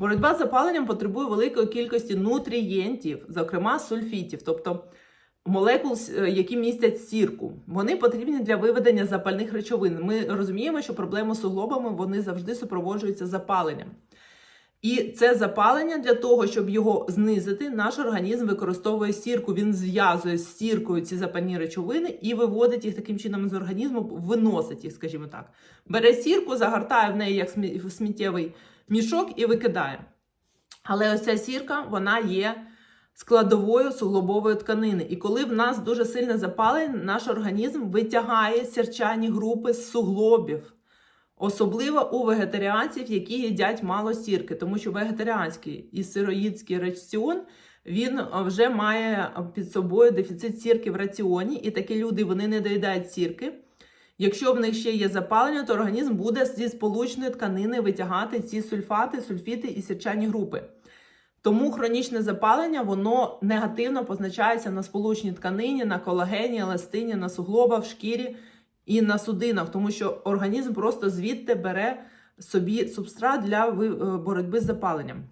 Боротьба з запаленням потребує великої кількості нутрієнтів, зокрема сульфітів, тобто молекул, е, які містять сірку. Вони потрібні для виведення запальних речовин. Ми розуміємо, що проблеми з суглобами вони завжди супроводжуються запаленням. І це запалення для того, щоб його знизити, наш організм використовує сірку. Він зв'язує з сіркою ці запальні речовини і виводить їх таким чином з організму, виносить їх, скажімо так. Бере сірку, загортає в неї як сміттєвий мішок і викидає. Але ось ця сірка вона є складовою суглобової тканини. І коли в нас дуже сильне запалення, наш організм витягає сірчані групи з суглобів. Особливо у вегетаріанців, які їдять мало сірки, тому що вегетаріанський і сироїдський раціон він е, вже має під собою дефіцит сірки в раціоні, і такі люди вони не доїдають сірки. Якщо в них ще є запалення, то організм буде зі сполучної тканини витягати ці сульфати, сульфіти і сірчані групи. Тому хронічне запалення воно негативно позначається на сполучній тканині, на колагені, еластині, на суглобах, в шкірі і на судинах, тому що організм просто звідти бере собі субстрат для е, боротьби з запаленням.